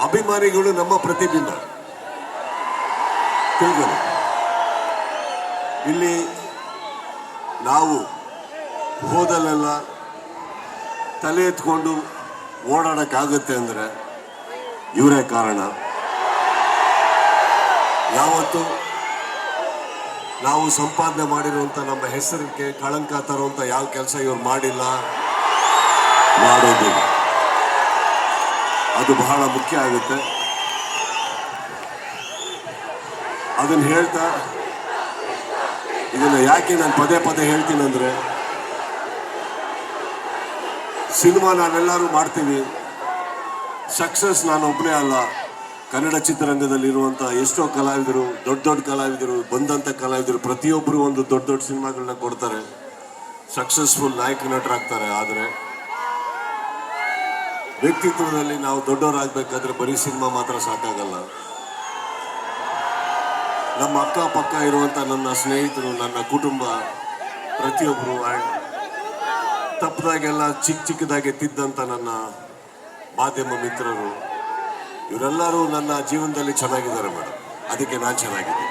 ಅಭಿಮಾನಿಗಳು ನಮ್ಮ ಪ್ರತಿಬಿಂಬ. ತಿಳ್ಕೊಳ್ಳಿ. ಇಲ್ಲಿ ನಾವು ಹೋದಲ್ಲೆಲ್ಲ ತಲೆ ಎತ್ಕೊಂಡು ಓಡಾಡೋಕ್ಕಾಗುತ್ತೆ ಅಂದರೆ ಇವರೇ ಕಾರಣ. ಯಾವತ್ತು ನಾವು ಸಂಪಾದನೆ ಮಾಡಿರುವಂಥ ನಮ್ಮ ಹೆಸರಿಗೆ ಕಳಂಕ ತರುವಂಥ ಯಾವ ಕೆಲಸ ಇವ್ರು ಮಾಡಿಲ್ಲ? ಮಾಡೋದಿಲ್ಲ. ಅದು ಬಹಳ ಮುಖ್ಯ ಆಗುತ್ತೆ. ಅದನ್ನ ಹೇಳ್ತಾ, ಇದನ್ನ ಯಾಕೆ ನಾನು ಪದೇ ಪದೇ ಹೇಳ್ತೀನಿ ಅಂದ್ರೆ, ಸಿನಿಮಾ ನಾವೆಲ್ಲರೂ ಮಾಡ್ತೀವಿ. ಸಕ್ಸಸ್ ನಾನು ಒಬ್ಬನೇ ಅಲ್ಲ. ಕನ್ನಡ ಚಿತ್ರರಂಗದಲ್ಲಿ ಇರುವಂತ ಎಷ್ಟೋ ಕಲಾವಿದರು, ದೊಡ್ಡ ದೊಡ್ಡ ಕಲಾವಿದರು, ಬಂದಂತ ಕಲಾವಿದರು ಪ್ರತಿಯೊಬ್ಬರು ಒಂದು ದೊಡ್ಡ ದೊಡ್ಡ ಸಿನಿಮಾಗಳನ್ನ ಕೊಡ್ತಾರೆ. ಸಕ್ಸಸ್ಫುಲ್ ನಾಯಕ, ನಟರಾಗ್ತಾರೆ. ಆದರೆ ವ್ಯಕ್ತಿತ್ವದಲ್ಲಿ ನಾವು ದೊಡ್ಡವರಾಗಬೇಕಾದ್ರೆ ಬರೀ ಸಿನಿಮಾ ಮಾತ್ರ ಸಾಕಾಗಲ್ಲ. ನಮ್ಮ ಅಕ್ಕಪಕ್ಕ ಇರುವಂತ ನನ್ನ ಸ್ನೇಹಿತರು, ನನ್ನ ಕುಟುಂಬ ಪ್ರತಿಯೊಬ್ಬರು ಆ್ಯಂಡ್ ತಪ್ಪದಾಗೆಲ್ಲ ಚಿಕ್ಕ ಚಿಕ್ಕದಾಗಿ ತಿದ್ದಂಥ ನನ್ನ ಮಾಧ್ಯಮ ಮಿತ್ರರು, ಇವರೆಲ್ಲರೂ ನನ್ನ ಜೀವನದಲ್ಲಿ ಚೆನ್ನಾಗಿದ್ದಾರೆ ಮೇಡಮ್. ಅದಕ್ಕೆ ನಾನು ಚೆನ್ನಾಗಿದ್ದೀನಿ.